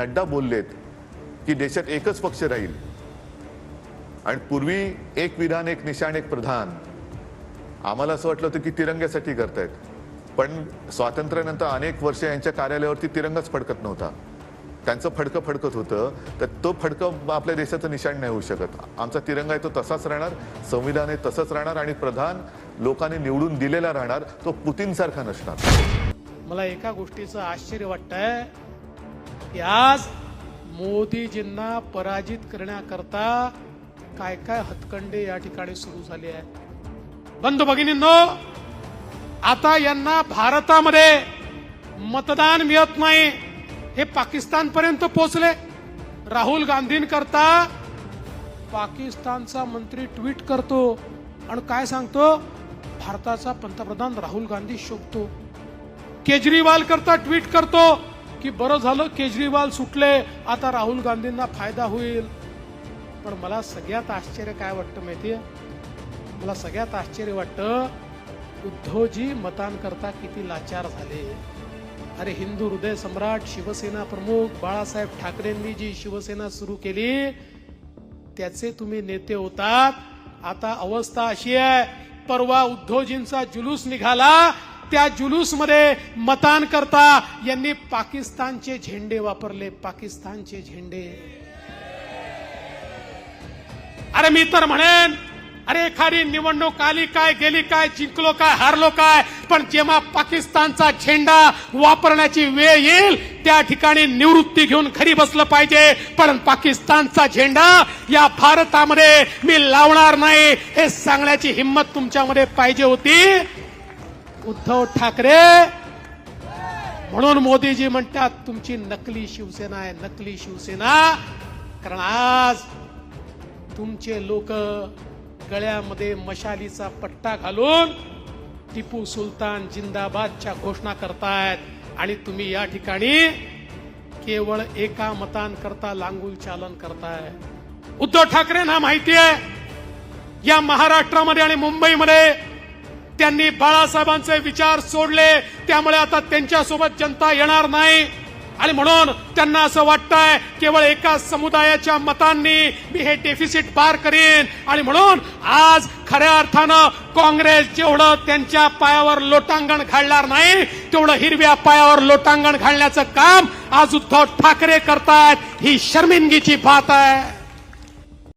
नड्डा बोललेत की देशात एकच पक्ष राहील. आणि पूर्वी एक विधान एक निशाण एक प्रधान. आम्हाला असं वाटलं होतं की तिरंग्यासाठी करतायत. पण स्वातंत्र्यानंतर अनेक वर्ष यांच्या कार्यालयावरती तिरंगाच फडकत नव्हता. त्यांचं फडकं फडकत होतं तर तो फडकं आपल्या देशाचं निशाण नाही होऊ शकत. आमचा तिरंगा आहे तो तसाच राहणार संविधान आहे तसंच राहणार आणि प्रधान लोकांनी निवडून दिलेला राहणार तो पुतींसारखा नसणार. मला एका गोष्टीचं आश्चर्य वाटतंय की आज मोदीजींना पराजित करण्याकरता काय काय हतकंडे या ठिकाणी सुरू झाले आहेत. बंधू भगिनींनो आता यांना भारतामध्ये मतदान मिळत नाही हे पाकिस्तानपर्यंत पोहोचले. राहुल गांधींकरता पाकिस्तानचा मंत्री ट्विट करतो आणि काय सांगतो? भारताचा पंतप्रधान राहुल गांधी शोभतो. केजरीवाल करता ट्विट करतो की बरं झालं केजरीवाल सुटले आता राहुल गांधींना फायदा होईल. पण मला सगळ्यात आश्चर्य काय वाटतं माहितीये? मला सगळ्यात आश्चर्य वाटतं उद्धवजी मतांकरता किती लाचार झाले. अरे हिंदू हृदय सम्राट शिवसेना प्रमुख बाळासाहेब ठाकरेंनी जी शिवसेना सुरू केली त्याचे तुम्ही नेते होतात. आता अवस्था अशी आहे परवा उद्धवजींचा जुलूस निघाला त्या जुलूसमध्ये मतान करता यांनी पाकिस्तानचे झेंडे वापरले पाकिस्तानचे झेंडे. अरे मी तर म्हणेन अरे एखादी निवडणूक आली काय गेली काय जिंकलो काय हारलो काय पण जेव्हा पाकिस्तानचा झेंडा वापरण्याची वेळ येईल त्या ठिकाणी निवृत्ती घेऊन घरी बसलं पाहिजे. पण पाकिस्तानचा झेंडा या भारतामध्ये मी लावणार नाही हे सांगण्याची हिंमत तुमच्यामध्ये पाहिजे होती. उद्धव ठाकरे. म्हणून मोदीजी म्हणतात तुमची नकली शिवसेना आहे नकली शिवसेना. कारण आज तुमचे लोक गळ्यामध्ये मशालीचा पट्टा घालून टिपू सुलतान जिंदाबादच्या घोषणा करतायत. आणि तुम्ही या ठिकाणी केवळ एका मतांकरता लांगूल चालन करताय. उद्धव ठाकरेंना माहिती आहे या महाराष्ट्रामध्ये आणि मुंबईमध्ये त्यांनी बाळासाहेबांचे विचार सोडले. त्यामुळे आता त्यांच्यासोबत जनता येणार नाही. आणि म्हणून त्यांना असं वाटतंय केवळ एका समुदायाच्या मतांनी मी हे डेफिसिट पार करीन. आणि म्हणून आज खऱ्या अर्थानं काँग्रेस जेवढं त्यांच्या पायावर लोटांगण घालणार नाही तेवढं हिरव्या पायावर लोटांगण घालण्याचं काम आज उद्धव ठाकरे करतायत. ही शर्मिंदगीची बात आहे.